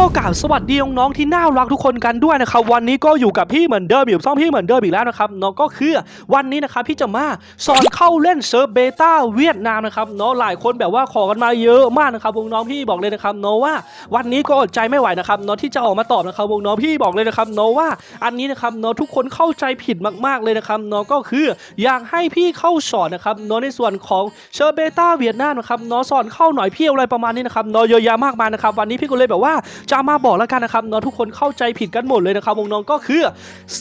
ก็กราบสวัสดีน้องๆที่น่ารักทุกคนกันด้วยนะครับวันนี้ก็อยู่กับพี่เหมือนเดิมอยู่ช่องพี่เหมือนเดิมอีกแล้วนะครับเนาะก็คือวันนี้นะครับพี่จะมาสอนเข้าเล่นเซิร์ฟเบต้าเวียดนามนะครับเนาะหลายคนแบบว่าขอกันมาเยอะมากนะครับวงน้องพี่บอกเลยนะครับเนาะว่าวันนี้ก็อดใจไม่ไหวนะครับเนาะที่จะออกมาตอบนะครับวงน้องพี่บอกเลยนะครับเนาะว่าอันนี้นะครับเนาะทุกคนเข้าใจผิดมากๆเลยนะครับเนาะก็คืออยากให้พี่เข้าสอนนะครับเนาะในส่วนของเซิร์ฟเบต้าเวียดนามนะครับเนาะสอนเข้าหน่อยพี่อะไรประมาณนี้นะครับเนาะเยอะแยะมากมายนะครับวันนี้พี่ก็เลยแบบว่าจะมาบอกแล้วกันนะครับเนาะทุกคนเข้าใจผิดกันหมดเลยนะครับวงน้องก็คือ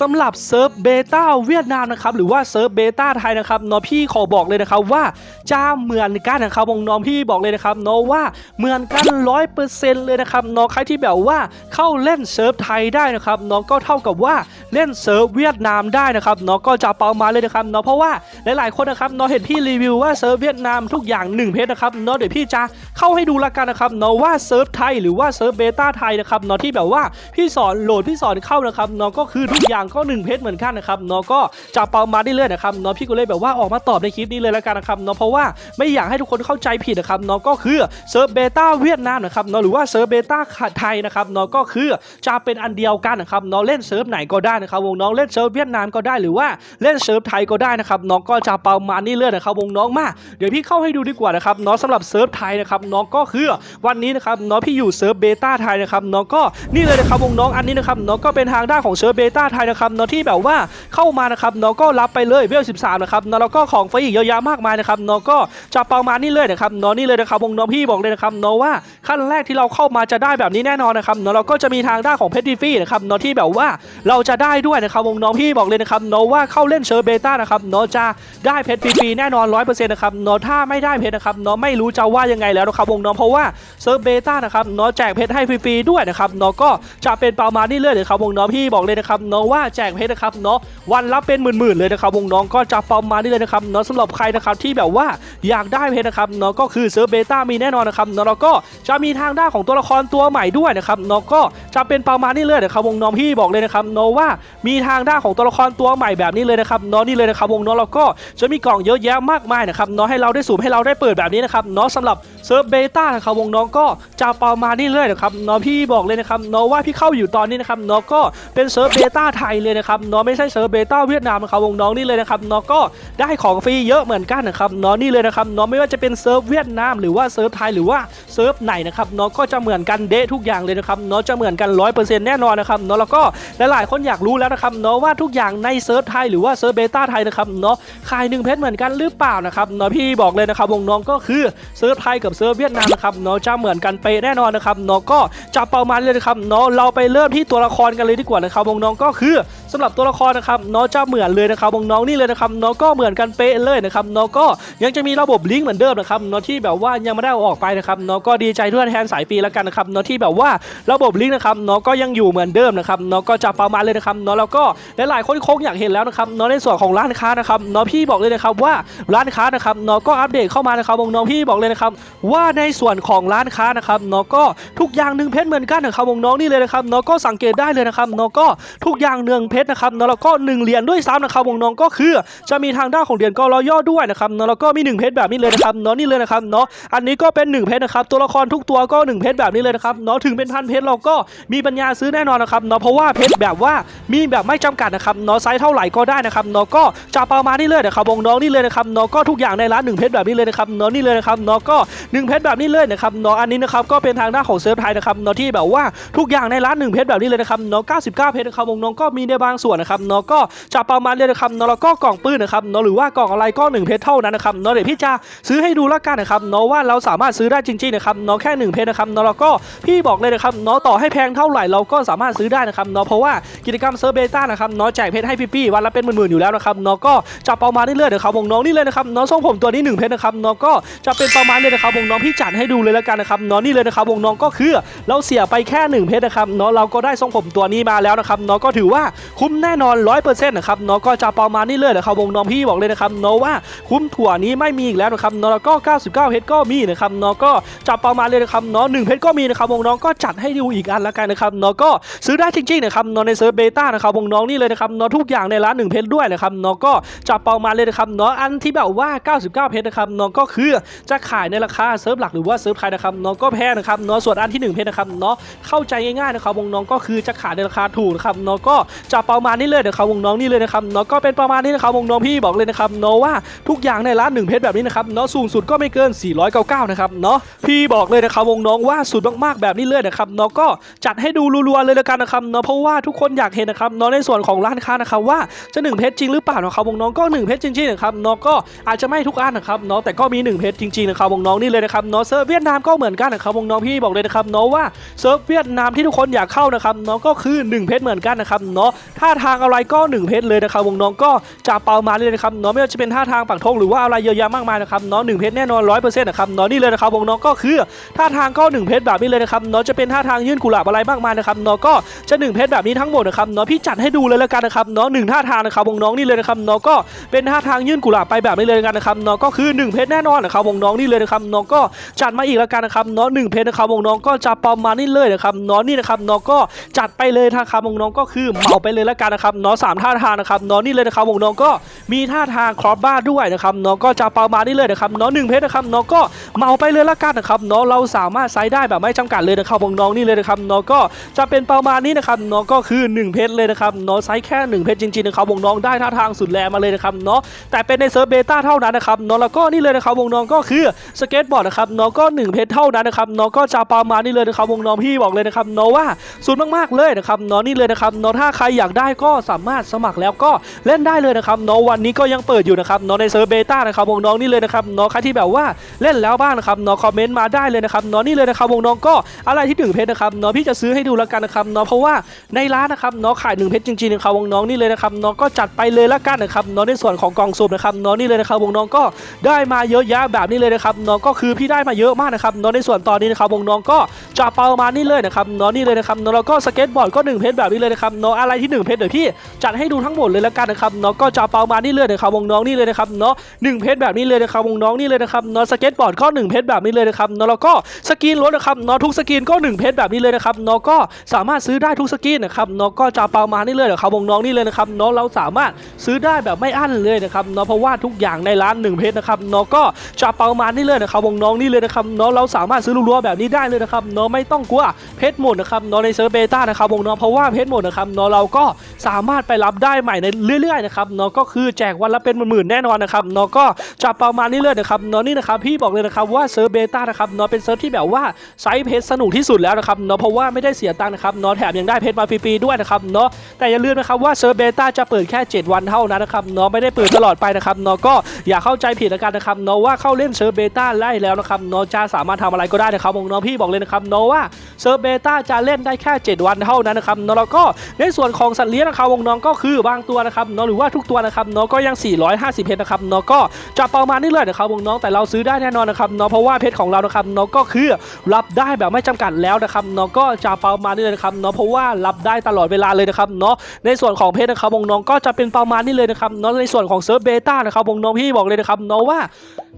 สำหรับเซิร์ฟเบต้าเวียดนามนะครับหรือว่าเซิร์ฟเบต้าไทยนะครับเนาะพี่ขอบอกเลยนะครับว่าจะเหมือนกันนะครับวงน้องพี่บอกเลยนะครับเนาะว่าเหมือนกันร้อยเปอร์เซ็นต์เลยนะครับเนาะใครที่แบบว่าเข้าเล่นเซิร์ฟไทยได้นะครับเนาะก็เท่ากับว่าเล่นเซิร์ฟเวียดนามได้นะครับเนาะก็จะเปามาเลยนะครับเนาะเพราะว่าหลายๆคนนะครับเนาะเห็นพี่รีวิวว่าเซิร์ฟเวียดนามทุกอย่าง1เพชรนะครับเนาะเดี๋ยวพี่จะเข้าให้ดูละกันนะครับเนาะว่าเซิร์ฟไทยหรือว่าเซิร์ฟเบต้าไทยนะครับเนาะที่แบบว่าพี่สอนโหลดพี่สอนเข้านะครับเนาะก็คือทุกอย่างก็1เพชรเหมือนกันนะครับเนาะก็จะเปามาได้เลยนะครับเนาะพี่ก็เลยแบบว่าออกมาตอบในคลิปนี้เลยละกันนะครับเนาะเพราะว่าไม่อยากให้ทุกคนเข้าใจผิดนะครับเนาะก็คือเซิร์ฟเบต้าเวียดนามนะครับเนาะหรือว่าเซิร์ฟเบต้าไทยนะครับเนาะก็คือจะเป็นอันเดียวกันนะครับเนาะเล่นเซิร์ฟไหนก็ได้นะครับวงน้องเล่นเซิร์ฟเวียดนามก็ได้หรือว่าเล่นเซิร์ฟไทยก็ได้นะครับเนาะก็จะเปามานี่เลยนะครับวงน้องมาเดี๋ยวพี่เข้าให้ดูดีกว่านะครับเนาะสำหรับเซิร์ฟไทยนะครับเนาะก็คือวันนี้นะครับเนาะพี่อยู่เซิร์ฟเบต้าไทยนะครับเนาะก็นี่เลยนะครับวงน้องอันนี้นะครับเนาะก็เป็นทางด้านของเซิร์เบต้าไทยนะครับเนาะที่แบบว่าเข้ามานะครับเนาะก็รับไปเลยเวล 13 นะครับเนาะแล้วก็ของฟรีอีกเยอะแยะมากมายนะครับเนาะก็จะเปามานี่เลยนะครับเนาะนี่เลยนะครับวงน้องพี่บอกเลยนะครับเนาะว่าขั้นแรกที่เราเข้ามาจะได้แบบนี้แน่นอนนะครับเนาะเราก็จะมีทางด้านของเพชรฟรีนะครับเนาะที่แบบว่าเราจะได้ด้วยนะครับวงน้องพี่บอกเลยนะครับเนาะว่าเข้าเล่นเซิร์เบต้านะครับเนาะจะได้เพชรฟรีๆแน่นอน100%นะครับเนาะถ้าไม่ได้เพชรนะครับเนาะไม่รู้จะว่ายังไงแล้วนะครับวงน้องเพราะว่าเซิร์ฟเบต้านะครับเนาะแจกเพชรให้ฟรีด้วยนะครับเนาะก็จะเป็นประมาณนี้เลยนะครับวงน้องพี่บอกเลยนะครับเนาะว่าแจกเพชรนะครับเนาะวันละเป็นหมื่นๆเลยนะครับวงน้องก็จะประมาณนี้เลยนะครับเนาะสำหรับใครนะครับที่แบบว่าอยากได้เพชรนะครับเนาะก็คือเซิร์ฟเบต้ามีแน่นอนนะครับเนาะแล้วก็จะมีทางด้านของตัวละครตัวใหม่ด้วยนะครับเนาะก็จะเป็นประมาณนี้เลยนะครับวงน้องพี่บอกเลยนะครับเนาะว่ามีทางด้านของตัวละครตัวใหม่แบบนี้เลยนะครับเนาะนี่เลยนะครับวงน้องแล้วก็จะมีกล่องเยอะแยะมากมายนะครับเนาะให้เราได้สูบให้เราได้เปิดแบบนี้นะครับเนาะสำหรับเซิร์ฟเบต้านะครับวงน้องก็จะประมาณนี้เลยนะครับเนาะพี่บอกเลยนะครับเนาะว่าพี่เข้าอยู่ตอนนี้นะครับเนาะก็เป็นเซิร์ฟเบต้าไทยเลยนะครับเนาะไม่ใช่เซิร์ฟเบต้าเวียดนามนะครับวงน้องนี่เลยนะครับเนาะก็ได้ของฟรีเยอะเหมือนกันนะครับเนาะนี่เลยนะครับเนาะไม่ว่าจะเป็นเซิร์ฟเวียดนามหรือว่าเซิร์ฟไทยหรือว่าเซิร์ฟไหนนะครับเนาะก็จะเหมือนกันเดะทุกอย่างเลยนะครับเนาะจะเหมือนกัน100%แน่นอนนะครับเนาะแล้วก็หลายๆคนอยากรู้แล้วนะครับเนาะว่าทุกอย่างในเซิร์ฟไทยหรือว่าเซิร์ฟเบต้าไทยนะครับเนาะขายหนึ่งเพชรเหมือนกันหรือเปล่านะครับเนาะพี่บอกเลยนะครับวงน้องก็คือเซิร์ฟไทยกับเซิร์ฟเวียดนามนะครับเนาะจะเหมือนกันเป๊ะแน่นอนนะครับเนาะก็จจะประมาณเลยนะครับเนาะเราไปเริ่มที่ตัวละครกันเลยดีกว่านะครับวงน้องก็คือสำหรับตัวละครนะครับเนาะจะเหมือนเลยนะครับวงน้องนี่เลยนะครับเนาะก็เหมือนกันเป๊ะเลยนะครับเนาะก็ยังจะมีระบบลิงก์เหมือนเดิมนะครับเนาะที่แบบว่ายังไม่ได้ออกไปนะครับเนาะก็ดีใจด้วยแทนสายฟรีแล้วกันนะครับเนาะที่แบบว่าระบบลิงก์นะครับเนาะก็ยังอยู่เหมือนเดิมนะครับเนาะก็จะประมาณเลยนะครับเนาะแล้วก็หลายๆคนคงอยากเห็นแล้วนะครับเนาะในส่วนของร้านค้านะครับเนาะพี่บอกเลยนะครับว่าร้านค้านะครับเนาะก็อัปเดตเข้ามานะครับวงน้องพี่บอกเลยนะครับว่าในส่วนของร้านค้านะครับเนาะก็ทุกอย่างหนึ่งเพชรเหมือนกันนะครับวงน้องนี่เลยนะครับเนาะก็สังเกตได้เลยนะครับเนาะก็ทุกอย่างหนึ่งเพชรนะครับเนาะแล้วก็หนึ่งเหรียญด้วยซ้ำนะครับวงน้องก็คือจะมีทางด้านของเหรียญกอรอย่อด้วยนะครับเนาะแล้วก็มีหนึ่งเพชรแบบนี้เลยนะครับเนาะนี่เลยนะครับเนาะอันนี้ก็เป็นหนึ่งเพชรนะครับตัวละครทุกตัวก็หนึ่งเพชรแบบนี้เลยนะครับเนาะถึงเป็นพันเพชรเราก็มีปัญญาซื้อแน่นอนนะครับเนาะเพราะว่าเพชรแบบว่ามีแบบไม่จำกัดนะครับเนาะไซส์เท่าไหร่ก็ได้นะครับเนาะก็จะประมาณนี้เลยนะครับวงน้องนี่เลยนะครับเนาะก็ทุกอย่างในร้านหนึ่งเพชรแบบนี้เลยนะครับเนาะนี่เลยนะครับเนาะก็หนึ่งเพชรแบบนี้เลยนะครับเนาะอันนี้นะครับก็เป็นทางด้านของเซิร์ฟไทยนะครับเนาะที่แบบว่าทุกอย่างในร้านหนึ่งเพชรแบบนี้เลยนะครับเนาะ99เพชรนะครับวงน้องก็มีในบางส่วนนะครับเนาะก็จะประมาณเลยนะครับเนาะแล้วก็กล่องปืนนะครับเนาะหรือว่ากล่องอะไรก็หนึ่งเพชรเท่านั้นนะครับเนาะเดี๋ยวพี่จะซื้อให้ดูแล้วกันนะครับเนาะว่าเราสามารถซื้อได้จริงๆนะครับเนาะแค่หนึ่งเพชรนะครับเนาะแล้วก็พี่บอกเลยนะครับเนาะต่อให้แพงเท่าไหร่เราก็สามารถซื้อได้นะครับเนาะเพราะว่ากิจกรรมเซิร์ฟเบต้านะครับเนาะแจกเพชรให้พี่ๆวันละเป็นหมื่นๆอยู่แล้วนะครับเนาะก็จะประมาณนี้เลยนะครับวงน้องนี่เลยนะครับเนาะทรงผมตัวนี้หนึ่งเพชรนะครับเนาะก็จะเป็นประมาณเลยนะครับวงน้องพี่จัดให้ดูเลยแล้วกันนะครับเนาะนี่เลยนะครับวงน้องก็คือเราเสียไปแค่หนึ่งเพชรนะครับเนาะเราก็ได้ทรงผมตัวนี้มาแล้วนะครับเนาะก็ถือว่าคุ้มแน่นอนร้อยเปอร์เซ็นต์นะครับเนาะก็จะประมาณนี้เลยนะครับวงน้องพี่บอกเลยนะครับเนาะว่าคุ้มถั่วนี้ไม่มีอีกแล้วนะครับเนาะแล้วก็ 99 เพชรก็มีนะครับเนาะก็จะประมาณเลยนะครับเนาะหนึ่งเพชรก็มีนะครับวงน้องก็จัดให้ดูอีกอันละกันนะครับเนาะก็ซื้อได้จริงๆนะครับเนาะในเซิร์ฟเบต้านะครับวงน้องนี่เลยนะครับเนาะทุกอย่างในร้านหนึ่งเพชรด้วยนะครับเนาะก็จะประมาณเลยนะครับเนาะอันที่แบบว่า 99 เพชรนะครับเนาะก็คือจะขายในราคาเซิร์ฟหลักหรือว่าเซิร์ฟไทยนะครับเนาะก็แพงนะครับเนาะส่วนอันที่หนึ่งเพชรนะครับเนาะเข้าใจง่ายๆนะครับวงน้องก็คือจะขายในราคาถูกนะครับเนาะก็จะประมาณนี้เลยนะครับวงน้องนี่เลยนะครับเนาะก็เป็นประมาณนี้นะครับวงน้องพี่บอกเลยนะครับเนาะว่าทุกอย่างในร้านหนึ่งเพชรแบบนี้นะครับเนาะสูงสุดก็ไม่เกิน 499 นะครับเนาะพี่บอกเลยนะครับวงน้องว่าสุดมากๆแบบนี้เลยนะครับเนาะก็จัดให้ดูรัวๆเลยละกันนะครับเนาะเพราะว่าทุกคนอยากเห็นนะครับเนาะในส่วนของร้านค้านะครับว่าจะหนึ่งเพชรจริงหรือเปล่านะครับวงน้องก็หนึ่งเพชรจริงๆนะครับเนาะก็อาจจะไม่ทุกอันนะครับเนาะแต่ก็มีหนึ่งเพชรจริงๆนะครับวงน้องนี่เลยนะครับเนาะเซิร์ฟเวียดนามก็เหมือนกันนะครับวงน้องพี่บอกเลยนะครับเนาะว่าเซิร์ฟเวียดนามที่ทุกคนอยากเข้านะครับเนาะก็คือหนึ่งเพชรเหมือนกันนะครับเนาะท่าทางอะไรก็หนึ่งเพชรเลยนะครับวงน้องก็จะเปามาเลยนะครับเนาะไม่ว่าจะเป็นท่าทางปักธงหรือว่าอะไรเยอะแยะมากมายนะครับเนาะหนึ่งเพชรแน่นอนร้อยเปอร์เซ็นต์นะครับเนาะนี่เลยนะครับวงน้องก็คือท่าทางก็หนึ่งเพชรแบบนี้เลยนะครับเนาะจะเป็นท่าทางยื่นกุหลาบอะไรมากมายนะครับเนาะก็จะหนึ่งเพชรแบบนี้ทั้งหมดนะครับเนาะพี่จัดให้ดูเลยแล้วกันนะครับเนาะหนึ่งท่าทางนะครับวงน้องนี่เลยนะครับเนาะก็เป็นท่าทางยื่นกุหลาบไปแบบนี้เลยกันนะครับเนาะก็คือหนึ่งเพชรแน่นอนนะครับวงน้องนี่เลยนะครับเนาะก็จัดมาอีกแล้วกันนะครับเนาะหนึ่งเพชรนะครับวงน้องก็จะประมาณนี้เลยนะครับเนาะนี่นะครับเนาะก็จัดไปเลยนะครับวงน้องก็คือเหมาไปเลยแล้วกันนะครับเนาะสามท่าทางนะครับเนาะนี่เลยนะครับวงน้องก็มีท่าทางครอสบ้าด้วยนะครับเนาะก็จะประมาณนี้เลยนะครับเนาะหนึ่งเพชรนะครับเนาะก็เมาไปเลยแล้วกันนะครับเนาะเราสามารถใช้ได้แบบไม่จำกัดเลยนะครับวงน้องนี่เลยนะครับเนาะก็จะเป็นประมาณนี้นะครับเนาะก็คือหนึ่งเพชรเลยนะครับเนาะไซส์แค่หนึ่งเพชรจริงๆนะครับวงน้องได้ท่าทางสุดแรงมาเลยนะครับเนาะแต่เป็นในเซิร์ฟเบต้าเท่านั้นนะครับเนาะแล้วก็นี่เลยนะครับวงน้องก็คือสเก็ตบอร์ดนะครับเนาะก็หนึ่งเพชรเท่านั้นนะครับเนาะก็จะประมาณนี้เลยนะครับวงน้องพี่บอกเลยนะครับเนาะว่าสุดมากๆเลยนะครับเนาะนี่เลยนะครับเนาะถ้าใครอยากได้ก็สามารถสมัครแล้วก็เล่นได้เลยนะครับเนาะวันนี้ก็ยังเปิดอยู่นะครับเนาะในเซิร์ฟเบต้านะครับวงน้องนี่เลยนะครับเนาะใครที่แบบว่าเล่นแล้วบ้างนะครับเนาะคอมเมนต์มาได้เลยนะครับเนาะนี่เลยนะครับวงน้องก็อะไรที่หนึ่งเพชรนะครับเนาะพี่จะซื้อให้ดูแล้วกันนะครับเนาะเพราะว่าในร้านนะครับเนาะขายหนึ่งเพชรจริงๆนะครับวงน้องนี่เลยนะครับเนาะก็จัดไปเลยละกันนะครับเนาะในส่วนของกล่องสุ่มนะครับเนาะนี่เลยนะครับวงน้องก็ได้มาเยอะแยะแบบนี้เลยนะครับเนาะก็คือพี่ได้มาเยอะมากนะครับเนาะในส่วนตอนนี้นะครับวงน้องก็จะประมาณนี้เลยนะครับเนาะนี่เลยนะครับเนาะแล้วก็สเก็ตบอร์ดก็หนึ่งเพชรแบบนี้เลยนะครับเนาะอะไรที่นึ่งเพชรเดี๋ยวพี่จัดให้ดูทั้งหมดเลยและกันนะครับเนาะก็จะประมานี้เลยนะครับวงน้องนี่เลยนะครับเนาะหนึ่งเพชรแบบนี้เลยนะครับวงน้องนี่เลยนะครับเนาะสเก็ตบอร์ดก็หนึ่งเพชรแบบนี้เลยนะครับเนาะแล้วก็สกรีนรถนะครับเนาะทุกสกรีนก็หนึ่งเพชรแบบนี้เลยนะครับเนาะก็สามารถซื้อได้ทุกสกรีนนะครับเนาะก็จะประมานี้เลยนะครับวงน้องนี่เลยนะครับเนาะเราสามารถซื้อได้แบบไม่อั้นเลยนะครับเนาะเพราะว่าทุกอย่างในร้านหนึ่งเพชรนะครับเนาะก็จะประมานี้เลยนะครับวงน้องนี่เลยนะครับเนาะเราสามารถซื้อรัวๆแบบนี้ได้เลยนะครับเนาะไม่ต้องกลัวเพชรหมดนะครับเนาะในเซิร์ฟเบต้านะครับวงน้องเพราะว่าเพชรหมดนะครับเนาะเราก็สามารถไปรับได้ใหม่ในเรื่อยๆนะครับเนาะก็คือแจกวันละเป็นหมื่นๆแน่นอนนะครับเนาะก็จะประมาณนี้เลยนะครับเนาะนี่นะครับพี่บอกเลยนะครับว่าเซิร์ฟเบต้านะครับเนาะเป็นเซิร์ฟที่แบบว่าไซส์เพชรสนุกที่สุดแล้วนะครับเนาะเพราะว่าไม่ได้เสียตังค์นะครับเนาะแถมยังได้เพชรมาฟรีๆด้วยนะครับเนาะแต่อย่าลืมนะครับว่าเซิร์ฟเบต้าจะเปิดแค่ 7 วันเท่านั้นนะครับเนาะไม่ได้เปิดตลอดไปนะครับเนาะก็อย่าเข้าใจผิดล้วกันนะครับเนาะว่าเข้าเล่นเซิร์ฟเบต้าได้แล้วนะครับเนาะจะสามารถทำอะไรก็ได้นะครับผมเนาะพี่บอกเลยนะครับเนาะว่าเซิร์ฟเบต้าจะเล่นได้แค่ 7 วันเท่านั้นนะครับเนาะแล้วก็ในส่วนของสัตว์เลี้ยงนะครับวงน้องก็คือบางตัวนะครับเนาะหรือว่าทุกตัวนะครับเนาะก็ยัง 450 เพชรนะครับเนาะก็จะประมาณนี้เลยนะครับวงน้องแต่เราซื้อได้แน่นอนนะครับเนาะเพราะว่าเพชรของเรานะครับเนาะก็คือรับได้แบบไม่จำกัดแล้วนะครับเนาะก็จะประมาณนี้เลยนะครับเนาะเพราะว่ารับได้ตลอดเวลาเลยนะครับเนาะในส่วนของเพชรนะครับวงน้องก็จะเป็นประมาณนี้เลยนะครับเนาะในส่วนของเซิร์ฟเบต้านะครับวงน้องพี่บอกเลยนะครับเนาะว่า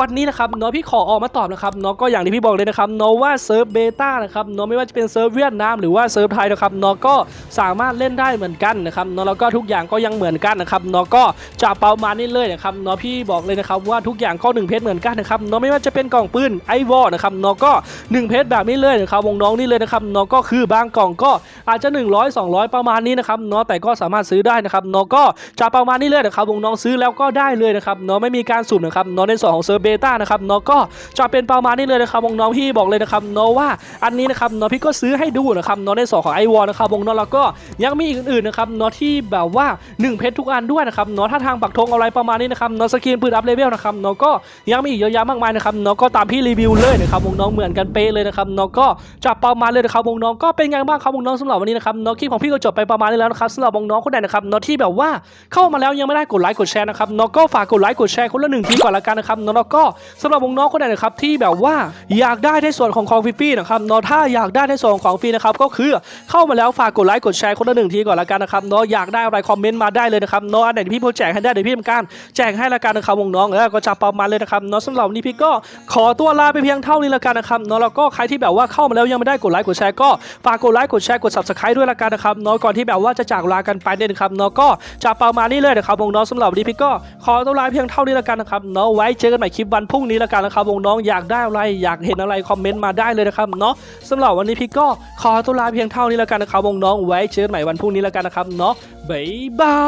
วันนี้นะครับเนาะพี่ขอออกมาตอบนะครับเนาะก็อย่างที่พี่บอกเลยนะครับเนาะว่าเซิร์ฟเบต้านะครับเนาะไม่ว่าจะเป็นเซิร์ฟเวียดนามหรือว่าเซิร์ฟไทยนะครับเนาะก็สามารถเล่นได้เหมือนกันนะครับเนาะแล้วก็ทุกอย่างก็ยังเหมือนกันนะครับเนาะก็จะประมาณนี้เลยนะครับเนาะพี่บอกเลยนะครับว่าทุกอย่างก็หนึ่งเพชรเหมือนกันนะครับเนาะไม่ว่าจะเป็นกล่องปืนไอวอลนะครับเนาะก็หนึ่งเพชรแบบนี้เลยนะครับวงน้องนี่เลยนะครับเนาะก็คือบางกล่องก็อาจจะ 100 200 ประมาณนี้นะครับเนาะแต่ก็สามารถซื้อได้นะครับเนาะก็จะประมาณนี้เลยนะครับวงน้องซื้อแล้วก็ได้เลยนะครับเนาะไม่มีการสุ่มนะครับเนาะในส่วนของเซิร์เบต้านะครับเนาะก็จะเป็นประมาณนี้เลยนะครับวงน้องพี่บอกเลยนะครับเนาะว่าอันนี้นะครับเนาะพี่ก็ซื้อให้ดูนะครับเนาะในส่วนของไอวอลนะครับวงน้องแล้วก็ยังมีอื่นๆนะครับเนาะที่แบบว่าหนึ่งเพชรทุกอันด้วยนะครับเนาะถ้าทางปักธงอะไรประมาณนี้นะครับเนาะสกินปืนอัพเลเวลนะครับเนาะก็ยังมีอีกเยอะแยะมากมายนะครับเนาะก็ตามพี่รีวิวเลยนะครับวงน้องเหมือนกันเป๊ะเลยนะครับเนาะก็จะประมาณเลยนะครับวงน้องก็เป็นไงบ้างครับวงน้องสำหรับวันนี้นะครับเนาะคลิปของพี่ก็จบไปประมาณนี้แล้วนะครับสำหรับวงน้องคนไหนนะครับเนาะที่แบบว่าเข้ามาแล้วยังไม่ได้กดไลค์กดแชร์นะครับเนาะก็ฝากกดไลค์กดแชร์คนละหนึ่งทีก่อนละกันนะครับเนาะแล้วก็สำหรับวงน้องคนไหนนะครับที่แบบว่าอยากได้ในส่วนของของฟรีๆนะครับเนาะถ้าอยากได้ในส่วนของฟรีนะครับก็คือเข้ามาแล้วฝากกดไลค์กดแชร์คนละหนึ่งทีก่อนละกันนะครับเนาะอยากได้อะไรคอมเมนต์มาได้เลยนะครับเนาะอันไหนพี่พูดแจกให้ได้เดี๋ยวพี่ทำการแจกให้ละกันนะครับวงน้องเออก็จะประมาณเลยนะครับเนาะสำหรับวันนี้พี่ก็ขอตัวลาไปเพียงเท่านี้ละกันนะครับเนาะแล้วก็ใครที่แบบว่าเข้ามาแล้วยังไม่ได้กดไลค์กดแชร์ก็ฝากกดไลค์กดแชร์กด subscribe ด้วยละกันนะครับเนาะก่อนที่แบบว่าจะจากลากันไปเนี่ยนะครับเนาะก็จะประมาณนี้เลยนะครับวงน้องสำหรับวันนี้พี่ก็ขอตัวลาเพียงเท่านี้ละกันนะครับเนาะไว้เจอกันใหม่คลิปวันพรุ่งนี้ละกันนะครับวงน้องอยากได้อะไรอยากเห็นอะไรคอมเมนต์มาได้เลยนะครับเนาะสำหรับวันนี้พี่ก็ขอตัวลาเพียงเท่านี้ละกันนะครับวงน้องไว้เจอกันใหม่วันพรุ่งนี้ละกันนะครับเนาะบ๊ายบา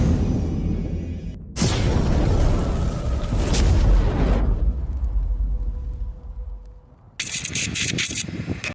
ย